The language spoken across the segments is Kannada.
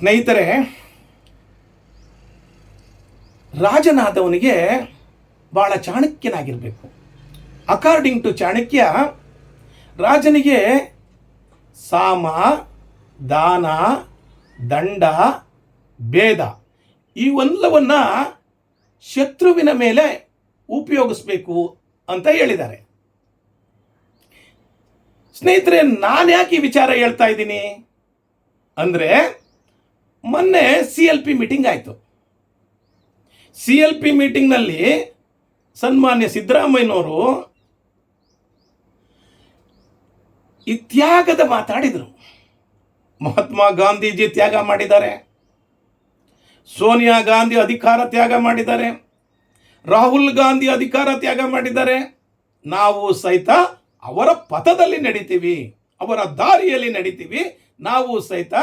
ಸ್ನೇಹಿತರೆ, ರಾಜನಾದವನಿಗೆ ಭಾಳ ಚಾಣಕ್ಯನಾಗಿರಬೇಕು. ಅಕಾರ್ಡಿಂಗ್ ಟು ಚಾಣಕ್ಯ, ರಾಜನಿಗೆ ಸಾಮ, ದಾನ, ದಂಡ, ಭೇದ ಇವೆಲ್ಲವನ್ನು ಶತ್ರುವಿನ ಮೇಲೆ ಉಪಯೋಗಿಸ್ಬೇಕು ಅಂತ ಹೇಳಿದ್ದಾರೆ. ಸ್ನೇಹಿತರೆ, ನಾನು ಯಾಕೆ ಈ ವಿಚಾರ ಹೇಳ್ತಾ ಇದ್ದೀನಿ? ಅಂದರೆ ಮೊನ್ನೆ ಸಿ ಎಲ್ ಪಿ ಮೀಟಿಂಗ್ ಆಯಿತು. ಸಿ ಎಲ್ ಪಿ ಮೀಟಿಂಗ್ನಲ್ಲಿ ಸನ್ಮಾನ್ಯ ಸಿದ್ದರಾಮಯ್ಯನವರು ತ್ಯಾಗದ ಮಾತಾಡಿದರು. ಮಹಾತ್ಮ ಗಾಂಧೀಜಿ ತ್ಯಾಗ ಮಾಡಿದ್ದಾರೆ. ಸೋನಿಯಾ ಗಾಂಧಿ ಅಧಿಕಾರ ತ್ಯಾಗ ಮಾಡಿದ್ದಾರೆ. ರಾಹುಲ್ ಗಾಂಧಿ ಅಧಿಕಾರ ತ್ಯಾಗ ಮಾಡಿದ್ದಾರೆ. ನಾವು ಸಹಿತ ಅವರ ಪಥದಲ್ಲಿ ನಡಿತೀವಿ, ಅವರ ದಾರಿಯಲ್ಲಿ ನಡಿತೀವಿ, ನಾವು ಸಹಿತ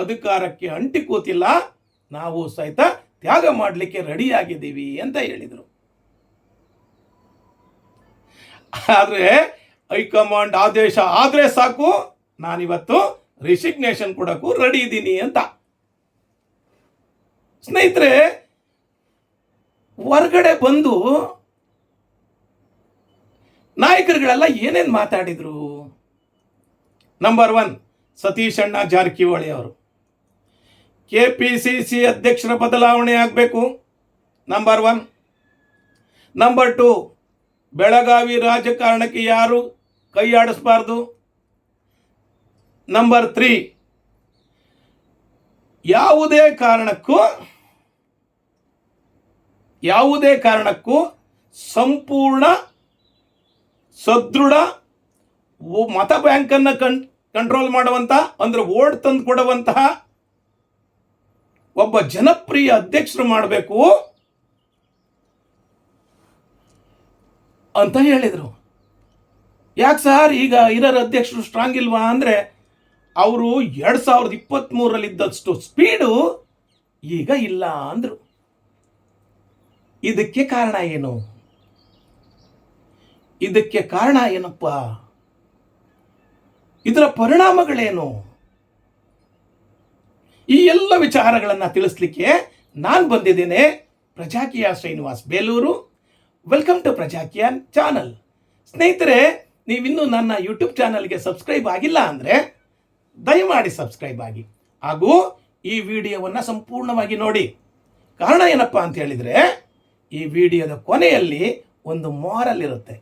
ಅಧಿಕಾರಕ್ಕೆ ಅಂಟಿಕೋತಿಲ್ಲ, ನಾವು ಸಹಿತ ತ್ಯಾಗ ಮಾಡಲಿಕ್ಕೆ ರೆಡಿಯಾಗಿದ್ದೀವಿ ಅಂತ ಹೇಳಿದರು. ಆದರೆ ಹೈಕಮಾಂಡ್ ಆದೇಶ ಆದರೆ ಸಾಕು, ನಾನಿವತ್ತು ರಿಸಿಗ್ನೇಷನ್ ಕೊಡೋಕ್ಕೂ ರೆಡಿ ಇದ್ದೀನಿ ಅಂತ. ಸ್ನೇಹಿತರೆ, ಹೊರಗಡೆ ಬಂದು ನಾಯಕರುಗಳೆಲ್ಲ ಏನೇನು ಮಾತಾಡಿದರು? ನಂಬರ್ ಒನ್ ಸತೀಶ್ ಅಣ್ಣ ಜಾರಕಿಹೊಳಿ ಅವರು. ಕೆ ಪಿ ಸಿ ಸಿ ಅಧ್ಯಕ್ಷರ ಬದಲಾವಣೆ ಆಗಬೇಕು. Number one number two Belagavi ರಾಜಕಾರಣಕ್ಕೆ ಯಾರು ಕೈ ನಂಬರ್ ತ್ರೀ ಯಾವುದೇ ಕಾರಣಕ್ಕೂ ಯಾವುದೇ ಕಾರಣಕ್ಕೂ ಸಂಪೂರ್ಣ ಸದೃಢ ಮತ ಬ್ಯಾಂಕನ್ನು ಕನ್ ಕಂಟ್ರೋಲ್ ಮಾಡುವಂತಹ ಅಂದರೆ ವೋಟ್ ತಂದು ಕೊಡುವಂತಹ ಒಬ್ಬ ಜನಪ್ರಿಯ ಅಧ್ಯಕ್ಷರು ಮಾಡಬೇಕು ಅಂತ ಹೇಳಿದರು. ಯಾಕೆ ಸರ್? ಈಗ ಇರೋರ ಅಧ್ಯಕ್ಷರು ಸ್ಟ್ರಾಂಗ್ ಇಲ್ವಾ ಅಂದರೆ ಅವರು ಎರಡು ಸಾವಿರದ ಇಪ್ಪತ್ತ್ಮೂರಲ್ಲಿದ್ದಷ್ಟು ಸ್ಪೀಡು ಈಗ ಇಲ್ಲ ಅಂದರು. ಇದಕ್ಕೆ ಕಾರಣ ಏನು? ಇದಕ್ಕೆ ಕಾರಣ ಏನಪ್ಪ? ಇದರ ಪರಿಣಾಮಗಳೇನು? ಈ ಎಲ್ಲ ವಿಚಾರಗಳನ್ನು ತಿಳಿಸ್ಲಿಕ್ಕೆ ನಾನು ಬಂದಿದ್ದೇನೆ Prajakeeya Srinivas Belur. Welcome to Prajakeeya channel. ಸ್ನೇಹಿತರೆ, ನೀವಿನ್ನೂ ನನ್ನ ಯೂಟ್ಯೂಬ್ ಚಾನಲ್ಗೆ ಸಬ್ಸ್ಕ್ರೈಬ್ ಆಗಿಲ್ಲ ಅಂದರೆ ದಯಮಾಡಿ ಸಬ್ಸ್ಕ್ರೈಬ್ ಆಗಿ. ಹಾಗೂ ಈ ವಿಡಿಯೋವನ್ನು ಸಂಪೂರ್ಣವಾಗಿ ನೋಡಿ. ಕಾರಣ ಏನಪ್ಪ ಅಂತ ಹೇಳಿದರೆ, ಈ ವಿಡಿಯೋದ ಕೊನೆಯಲ್ಲಿ ಒಂದು ಮಾರಲ್ ಇರುತ್ತೆ.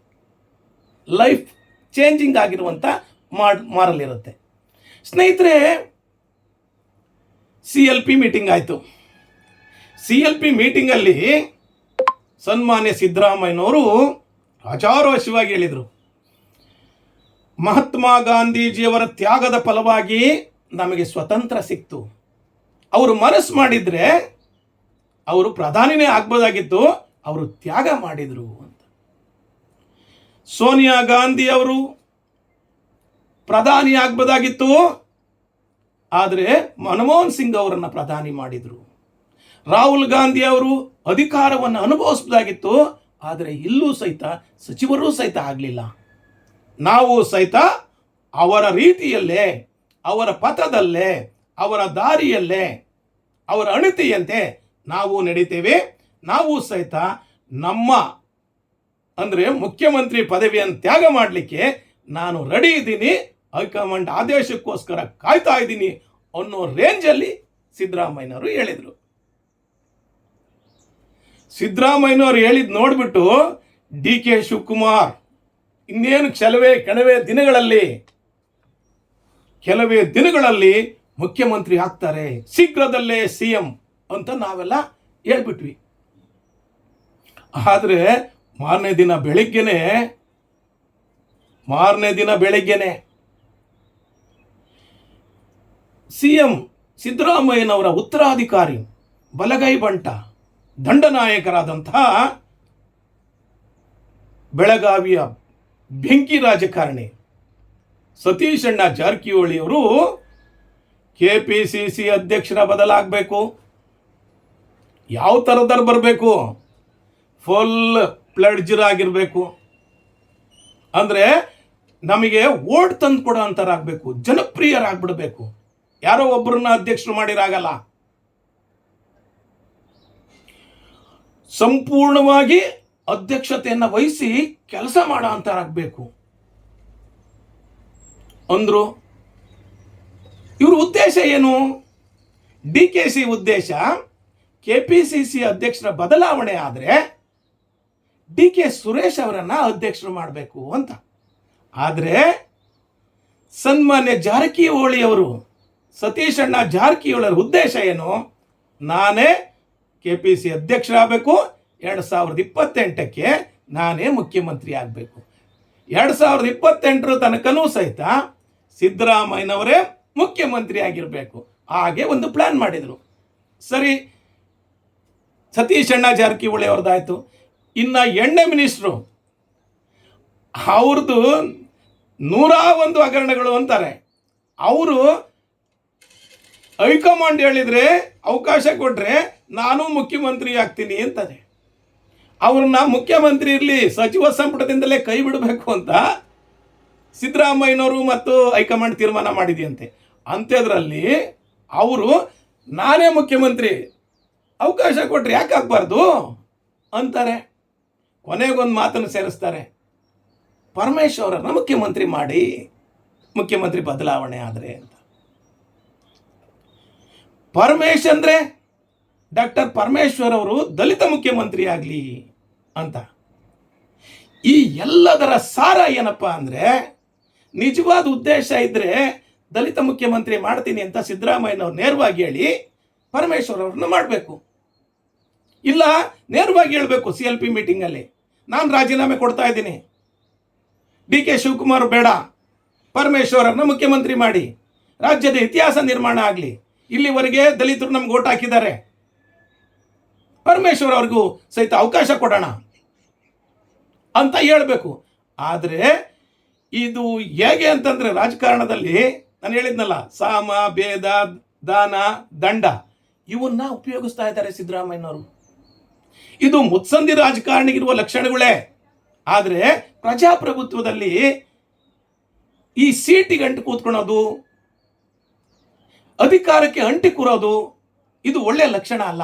ಲೈಫ್ ಚೇಂಜಿಂಗ್ ಆಗಿರುವಂಥ ಮಾಡ್ ಮಾರಲ್ ಇರುತ್ತೆ. ಸ್ನೇಹಿತರೆ ಸಿ ಎಲ್ ಪಿ ಮೀಟಿಂಗ್ ಆಯಿತು. ಸಿ ಎಲ್ ಪಿ ಮೀಟಿಂಗಲ್ಲಿ ಸನ್ಮಾನ್ಯ ಸಿದ್ದರಾಮಯ್ಯನವರು ರಾಜಾರೋಷವಾಗಿ ಹೇಳಿದರು. ಮಹಾತ್ಮ ಗಾಂಧೀಜಿಯವರ ತ್ಯಾಗದ ಫಲವಾಗಿ ನಮಗೆ ಸ್ವತಂತ್ರ ಸಿಕ್ತು. ಅವರು ಮನಸ್ಸು ಮಾಡಿದರೆ ಅವರು ಪ್ರಧಾನಿನೇ ಆಗ್ಬೋದಾಗಿತ್ತು, ಅವರು ತ್ಯಾಗ ಮಾಡಿದರು ಅಂತ. ಸೋನಿಯಾ ಗಾಂಧಿ ಅವರು ಪ್ರಧಾನಿ ಆಗ್ಬೋದಾಗಿತ್ತು ಆದರೆ ಮನಮೋಹನ್ ಸಿಂಗ್ ಅವರನ್ನು ಪ್ರಧಾನಿ ಮಾಡಿದರು. ರಾಹುಲ್ ಗಾಂಧಿ ಅವರು ಅಧಿಕಾರವನ್ನು ಅನುಭವಿಸಬಹುದಾಗಿತ್ತು ಆದರೆ ಇಲ್ಲೂ ಸಹಿತ ಸಚಿವರೂ ಸಹಿತ ಆಗಲಿಲ್ಲ. ನಾವು ಸಹಿತ ಅವರ ರೀತಿಯಲ್ಲೇ, ಅವರ ಪಥದಲ್ಲೇ, ಅವರ ದಾರಿಯಲ್ಲೇ, ಅವರ ಅಣತಿಯಂತೆ ನಾವು ನಡೀತೇವೆ. ನಾವು ಸಹಿತ ನಮ್ಮ, ಅಂದರೆ ಮುಖ್ಯಮಂತ್ರಿ ಪದವಿಯನ್ನು ತ್ಯಾಗ ಮಾಡಲಿಕ್ಕೆ ನಾನು ರೆಡಿ ಇದ್ದೀನಿ. ಹೈಕಮಾಂಡ್ ಆದೇಶಕ್ಕೋಸ್ಕರ ಕಾಯ್ತಾ ಇದ್ದೀನಿ ಅನ್ನೋ ರೇಂಜಲ್ಲಿ ಸಿದ್ದರಾಮಯ್ಯನವರು ಹೇಳಿದರು. ಸಿದ್ದರಾಮಯ್ಯನವರು ಹೇಳಿದ್ ನೋಡಿಬಿಟ್ಟು ಡಿ ಕೆ ಶಿವಕುಮಾರ್, ಇನ್ನೇನು ಕೆಲವೇ ಕೆಲವೇ ದಿನಗಳಲ್ಲಿ ಕೆಲವೇ ದಿನಗಳಲ್ಲಿ ಮುಖ್ಯಮಂತ್ರಿ ಆಗ್ತಾರೆ, ಶೀಘ್ರದಲ್ಲೇ ಸಿ ಎಂ ಅಂತ ನಾವೆಲ್ಲ ಹೇಳ್ಬಿಟ್ವಿ. ಆದರೆ ಮಾರನೇ ದಿನ ಬೆಳಿಗ್ಗೆನೆ, ಮಾರನೇ ದಿನ ಬೆಳಿಗ್ಗೆನೆ ಸಿ ಎಂ ಸಿದ್ದರಾಮಯ್ಯನವರ ಉತ್ತರಾಧಿಕಾರಿ ಬಲಗೈ ಬಂಟ ದಂಡನಾಯಕರಾದಂತಹ ಬೆಳಗಾವಿಯ ಬೆಂಕಿ ರಾಜಕಾರಣಿ ಸತೀಶಣ್ಣ ಅಣ್ಣ ಜಾರಕಿಹೊಳಿ ಅವರು ಕೆ ಪಿ ಸಿ ಸಿ ಅಧ್ಯಕ್ಷರ ಬದಲಾಗಬೇಕು. ಯಾವ ಥರದಲ್ಲಿ ಬರಬೇಕು? ಫುಲ್ ಪ್ಲಡ್ಜರ್ ಆಗಿರಬೇಕು. ಅಂದರೆ ನಮಗೆ ಓಟ್ ತಂದು ಕೊಡೋ ಅಂತರಾಗಬೇಕು ಜನಪ್ರಿಯರಾಗ್ಬಿಡ್ಬೇಕು. ಯಾರೋ ಒಬ್ಬರನ್ನ ಅಧ್ಯಕ್ಷರು ಮಾಡಿರಾಗಲ್ಲ. ಸಂಪೂರ್ಣವಾಗಿ ಅಧ್ಯಕ್ಷತೆಯನ್ನು ವಹಿಸಿ ಕೆಲಸ ಮಾಡೋ ಅಂತಾರಾಗಬೇಕು. ಅಂದರು, ಇವ್ರ ಉದ್ದೇಶ ಏನು? ಡಿ ಕೆ ಸಿ ಉದ್ದೇಶ, ಕೆ ಪಿ ಸಿ ಸಿ ಅಧ್ಯಕ್ಷರ ಬದಲಾವಣೆ ಆದರೆ ಡಿ ಕೆ ಸುರೇಶ್ ಅವರನ್ನು ಅಧ್ಯಕ್ಷರು ಮಾಡಬೇಕು ಅಂತ. ಆದರೆ ಸನ್ಮಾನ್ಯ ಜಾರಕಿಹೊಳಿ ಅವರು ಸತೀಶ್ ಅಣ್ಣ ಉದ್ದೇಶ ಏನು? ನಾನೇ ಕೆ ಪಿ ಸಿ ಅಧ್ಯಕ್ಷರಾಗಬೇಕು. ಎರಡು ಸಾವಿರದ ಇಪ್ಪತ್ತೆಂಟಕ್ಕೆ ನಾನೇ ಮುಖ್ಯಮಂತ್ರಿ ಆಗಬೇಕು. ಎರಡು ಸಾವಿರದ ಇಪ್ಪತ್ತೆಂಟರ ತನಕನೂ ಸಹಿತ ಸಿದ್ದರಾಮಯ್ಯನವರೇ ಮುಖ್ಯಮಂತ್ರಿ ಆಗಿರಬೇಕು. ಹಾಗೆ ಒಂದು ಪ್ಲ್ಯಾನ್ ಮಾಡಿದರು. ಸರಿ, ಸತೀಶ್ ಅಣ್ಣ ಜಾರಕಿಹೊಳಿ ಅವ್ರದ್ದಾಯಿತು ಇನ್ನು ಎಣ್ಣೆ ಮಿನಿಸ್ಟ್ರು ಅವ್ರದ್ದು ನೂರ ಒಂದು ಹಗರಣಗಳು ಅಂತಾರೆ. ಅವರು ಹೈಕಮಾಂಡ್ ಹೇಳಿದ್ರೆ ಅವಕಾಶ ಕೊಟ್ಟರೆ ನಾನು ಮುಖ್ಯಮಂತ್ರಿ ಆಗ್ತೀನಿ ಅಂತಾರೆ ಅವ್ರನ್ನ ಮುಖ್ಯಮಂತ್ರಿ ಇರಲಿ, ಸಚಿವ ಸಂಪುಟದಿಂದಲೇ ಕೈ ಬಿಡಬೇಕು ಅಂತ ಸಿದ್ದರಾಮಯ್ಯನವರು ಮತ್ತು ಹೈಕಮಾಂಡ್ ತೀರ್ಮಾನ ಮಾಡಿದೆಯಂತೆ. ಅಂಥದ್ರಲ್ಲಿ ಅವರು, ನಾನೇ ಮುಖ್ಯಮಂತ್ರಿ, ಅವಕಾಶ ಕೊಟ್ಟರೆ ಯಾಕೆ ಆಗಬಾರ್ದು ಅಂತಾರೆ. ಕೊನೆಗೊಂದು ಮಾತನ್ನು ಸೇರಿಸ್ತಾರೆ. ಪರಮೇಶ್ವರನ ಮುಖ್ಯಮಂತ್ರಿ ಮಾಡಿ, ಮುಖ್ಯಮಂತ್ರಿ ಬದಲಾವಣೆ ಆದರೆ ಅಂತ. ಪರಮೇಶ್ ಅಂದರೆ ಡಾಕ್ಟರ್ ಪರಮೇಶ್ವರ್ ಅವರು ದಲಿತ ಮುಖ್ಯಮಂತ್ರಿ ಆಗಲಿ ಅಂತ. ಈ ಎಲ್ಲದರ ಸಾರ ಏನಪ್ಪ ಅಂದರೆ ನಿಜವಾದ ಉದ್ದೇಶ ಇದ್ದರೆ ದಲಿತ ಮುಖ್ಯಮಂತ್ರಿ ಮಾಡ್ತೀನಿ ಅಂತ ಸಿದ್ದರಾಮಯ್ಯನವ್ರು ನೇರವಾಗಿ ಹೇಳಿ ಪರಮೇಶ್ವರ್ ಅವ್ರನ್ನ ಮಾಡಬೇಕು. ಇಲ್ಲ, ನೇರವಾಗಿ ಹೇಳಬೇಕು ಸಿ ಎಲ್ ಪಿ ಮೀಟಿಂಗಲ್ಲಿ ನಾನು ರಾಜೀನಾಮೆ ಕೊಡ್ತಾ ಇದ್ದೀನಿ. ಡಿ ಕೆ ಶಿವಕುಮಾರ್ ಬೇಡ. ಪರಮೇಶ್ವರನ್ನ ಮುಖ್ಯಮಂತ್ರಿ ಮಾಡಿ. ರಾಜ್ಯದ ಇತಿಹಾಸ ನಿರ್ಮಾಣ ಆಗಲಿ. ಇಲ್ಲಿವರೆಗೆ ದಲಿತರು ನಮ್ಗೆ ಓಟ್ ಹಾಕಿದ್ದಾರೆ. ಪರಮೇಶ್ವರ್ ಅವ್ರಿಗೂ ಸಹಿತ ಅವಕಾಶ ಕೊಡೋಣ ಅಂತ ಹೇಳಬೇಕು. ಆದರೆ ಇದು ಹೇಗೆ ಅಂತಂದರೆ ರಾಜಕಾರಣದಲ್ಲಿ ನಾನು ಹೇಳಿದ್ನಲ್ಲ, ಸಾಮ, ಭೇದ, ದಾನ, ದಂಡ, ಇವನ್ನ ಉಪಯೋಗಿಸ್ತಾ ಇದ್ದಾರೆ ಸಿದ್ದರಾಮಯ್ಯನವರು. ಇದು ಮುತ್ಸಂದಿ ರಾಜಕಾರಣಿಗಿರುವ ಲಕ್ಷಣಗಳೇ. ಆದರೆ ಪ್ರಜಾಪ್ರಭುತ್ವದಲ್ಲಿ ಈ ಸೀಟಿಗೆ ಅಂಟು ಕೂತ್ಕೊಳ್ಳೋದು ಅಧಿಕಾರಕ್ಕೆ ಅಂಟಿ ಕೂರೋದು ಇದು ಒಳ್ಳೆಯ ಲಕ್ಷಣ ಅಲ್ಲ.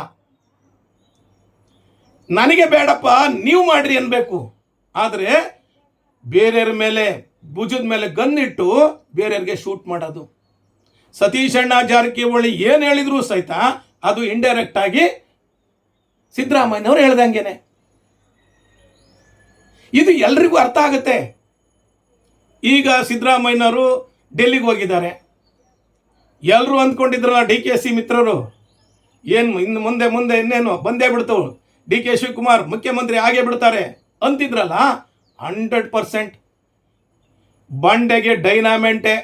ನನಗೆ ಬೇಡಪ್ಪ, ನೀವು ಮಾಡ್ರಿ ಅನ್ಬೇಕು. ಆದರೆ ಬೇರೆಯವ್ರ ಮೇಲೆ, ಭುಜದ ಮೇಲೆ ಗನ್ನಿಟ್ಟು ಬೇರೆಯವ್ರಿಗೆ ಶೂಟ್ ಮಾಡೋದು. ಸತೀಶ್ ಅಣ್ಣ ಜಾರಕಿಹೊಳಿ ಏನು ಹೇಳಿದ್ರು ಸಹಿತ ಅದು ಇಂಡೈರೆಕ್ಟ್ ಆಗಿ ಸಿದ್ದರಾಮಯ್ಯನವ್ರು ಹೇಳ್ದಂಗೆನೆ. ಇದು ಎಲ್ರಿಗೂ ಅರ್ಥ ಆಗುತ್ತೆ. ಈಗ ಸಿದ್ದರಾಮಯ್ಯನವರು ಡೆಲ್ಲಿಗೆ ಹೋಗಿದ್ದಾರೆ. ಎಲ್ಲರೂ ಅಂದ್ಕೊಂಡಿದ್ರಲ್ಲ ಡಿ ಕೆ ಸಿ ಮಿತ್ರರು. ಏನು ಇನ್ನು ಮುಂದೆ ಮುಂದೆ ಇನ್ನೇನು ಬಂದೇ ಬಿಡ್ತು. ಡಿ ಕೆ ಶಿವಕುಮಾರ್ ಮುಖ್ಯಮಂತ್ರಿ ಆಗೇ ಬಿಡ್ತಾರೆ ಅಂತಿದ್ರಲ್ಲ, ಹಂಡ್ರೆಡ್ ಪರ್ಸೆಂಟ್. ಬಂಡೆಗೆ ಡೈನಾಮೆಂಟೆ.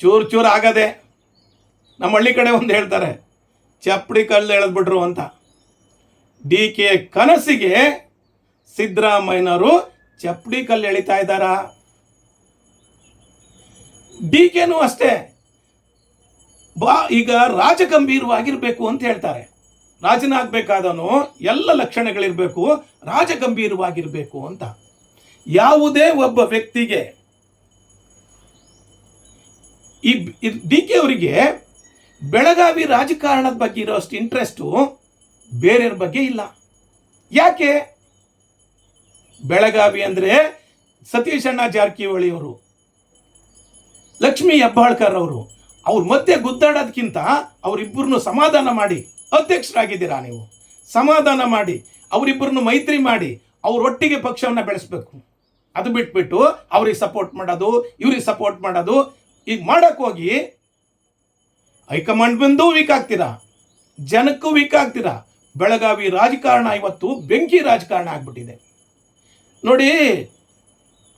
ಚೂರು ಚೂರು ಆಗದೆ. ನಮ್ಮ ಹಳ್ಳಿ ಕಡೆ ಒಂದು ಹೇಳ್ತಾರೆ, ಚಪ್ಪಡಿ ಕಲ್ಲು ಎಳೆದ್ಬಿಟ್ರು ಅಂತ. ಡಿ ಕೆ ಕನಸಿಗೆ ಸಿದ್ದರಾಮಯ್ಯನವರು ಚಪ್ಪಡಿ ಕಲ್ಲು ಎಳಿತಾ ಇದ್ದಾರಾ? ಡಿ ಕೆನೂ ಅಷ್ಟೇ. ಬಾ, ಈಗ ರಾಜಗಂಭೀರವಾಗಿರಬೇಕು ಅಂತ ಹೇಳ್ತಾರೆ. ರಾಜನಾಗಬೇಕಾದವನು ಎಲ್ಲ ಲಕ್ಷಣಗಳಿರಬೇಕು, ರಾಜಗಂಭೀರವಾಗಿರಬೇಕು ಅಂತ. ಯಾವುದೇ ಒಬ್ಬ ವ್ಯಕ್ತಿಗೆ, ಈ ಡಿ ಕೆ ಅವರಿಗೆ ಬೆಳಗಾವಿ ರಾಜಕಾರಣದ ಬಗ್ಗೆ ಇರೋಷ್ಟು ಇಂಟ್ರೆಸ್ಟು ಬೇರೆಯವ್ರ ಬಗ್ಗೆ ಇಲ್ಲ. ಯಾಕೆ? ಬೆಳಗಾವಿ ಅಂದರೆ ಸತೀಶ್ ಅಣ್ಣ ಜಾರಕಿಹೊಳಿ ಅವರು, ಲಕ್ಷ್ಮೀ ಹೆಬ್ಬಾಳ್ಕರ್ ಅವರು ಅವ್ರ ಮಧ್ಯೆ ಗುದ್ದಾಡೋದಕ್ಕಿಂತ ಅವರಿಬ್ಬರನ್ನು ಸಮಾಧಾನ ಮಾಡಿ, ಅಧ್ಯಕ್ಷರಾಗಿದ್ದೀರಾ ನೀವು? ಸಮಾಧಾನ ಮಾಡಿ ಅವರಿಬ್ಬರನ್ನು ಮೈತ್ರಿ ಮಾಡಿ ಅವರೊಟ್ಟಿಗೆ ಪಕ್ಷವನ್ನು ಬೆಳೆಸಬೇಕು. ಅದು ಬಿಟ್ಬಿಟ್ಟು ಅವ್ರಿಗೆ ಸಪೋರ್ಟ್ ಮಾಡೋದು, ಇವ್ರಿಗೆ ಸಪೋರ್ಟ್ ಮಾಡೋದು ಈಗ ಮಾಡೋಕ್ಕೋಗಿ ಹೋಗಿ ಹೈಕಮಾಂಡ್ ಬಂದು ವೀಕ್ ಆಗ್ತೀರಾ? ಜನಕ್ಕೂ ವೀಕ್ ಆಗ್ತೀರಾ? ಬೆಳಗಾವಿ ರಾಜಕಾರಣ ಇವತ್ತು ಬೆಂಕಿ ರಾಜಕಾರಣ ಆಗ್ಬಿಟ್ಟಿದೆ. ನೋಡಿ,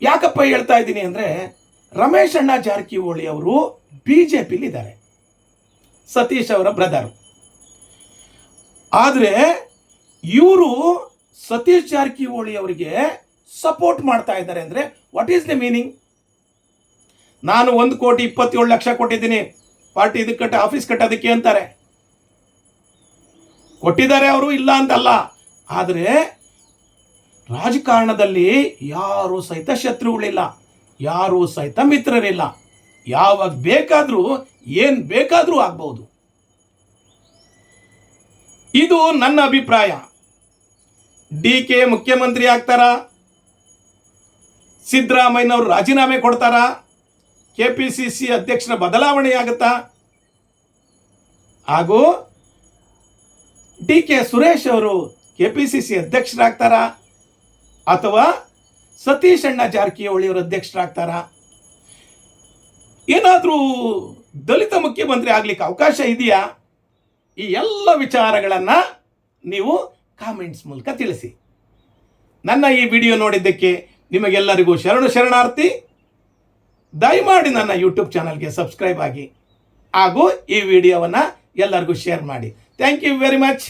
ಯಾಕಪ್ಪ ಹೇಳ್ತಾ ಇದ್ದೀನಿ ಅಂದರೆ ರಮೇಶ್ ಅಣ್ಣ ಜಾರಕಿಹೊಳಿ ಅವರು ಬಿ ಜೆ ಪಿಲಿ ಇದ್ದಾರೆ ಸತೀಶ್ ಅವರ ಬ್ರದರ್ ಆದರೆ ಇವರು ಸತೀಶ್ ಜಾರಕಿಹೊಳಿ ಅವರಿಗೆ ಸಪೋರ್ಟ್ ಮಾಡ್ತಾ ಇದ್ದಾರೆ ಅಂದರೆ ವಾಟ್ ಈಸ್ ದ ಮೀನಿಂಗ್ ನಾನು ಒಂದು ಕೋಟಿ ಇಪ್ಪತ್ತೇಳು ಲಕ್ಷ ಕೊಟ್ಟಿದ್ದೀನಿ. ಪಾರ್ಟಿ ಇದಕ್ಕೆ ಕಟ್ಟ ಆಫೀಸ್ ಕಟ್ಟೋದಕ್ಕೆ ಅಂತಾರೆ. ಕೊಟ್ಟಿದ್ದಾರೆ ಅವರು, ಇಲ್ಲ ಅಂತಲ್ಲ. ಆದರೆ ರಾಜಕಾರಣದಲ್ಲಿ ಯಾರು ಸಹಿತ ಶತ್ರುಗಳಿಲ್ಲ, ಯಾರು ಸಹಿತ ಮಿತ್ರರಿಲ್ಲ. ಯಾವಾಗ ಬೇಕಾದರೂ, ಏನು ಬೇಕಾದರೂ ಆಗ್ಬೋದು ಇದು ನನ್ನ ಅಭಿಪ್ರಾಯ. ಡಿ ಕೆ ಮುಖ್ಯಮಂತ್ರಿ ಆಗ್ತಾರಾ? ಸಿದ್ದರಾಮಯ್ಯನವರು ರಾಜೀನಾಮೆ ಕೊಡ್ತಾರಾ? ಕೆ ಪಿ ಸಿ ಸಿ ಅಧ್ಯಕ್ಷರ ಬದಲಾವಣೆ ಆಗುತ್ತಾ? ಹಾಗೂ ಡಿ ಕೆ ಸುರೇಶ್ ಅವರು ಕೆ ಪಿ ಸಿ ಸಿ ಅಧ್ಯಕ್ಷರಾಗ್ತಾರಾ? ಅಥವಾ ಸತೀಶ್ ಅಣ್ಣ ಜಾರಕಿಹೊಳಿಯವರು ಅಧ್ಯಕ್ಷರಾಗ್ತಾರಾ? ಏನಾದರೂ ದಲಿತ ಮುಖ್ಯಮಂತ್ರಿ ಆಗಲಿಕ್ಕೆ ಅವಕಾಶ ಇದೆಯಾ? ಈ ಎಲ್ಲ ವಿಚಾರಗಳನ್ನು ನೀವು ಕಾಮೆಂಟ್ಸ್ ಮೂಲಕ ತಿಳಿಸಿ. ನನ್ನ ಈ ವಿಡಿಯೋ ನೋಡಿದ್ದಕ್ಕೆ ನಿಮಗೆಲ್ಲರಿಗೂ ಶರಣು ಶರಣಾರ್ಥಿ. ದಯಮಾಡಿ ನನ್ನ ಯೂಟ್ಯೂಬ್ ಚಾನಲ್ಗೆ ಸಬ್ಸ್ಕ್ರೈಬ್ ಆಗಿ. ಹಾಗೂ ಈ ವಿಡಿಯೋವನ್ನು ಎಲ್ಲರಿಗೂ ಶೇರ್ ಮಾಡಿ. Thank you very much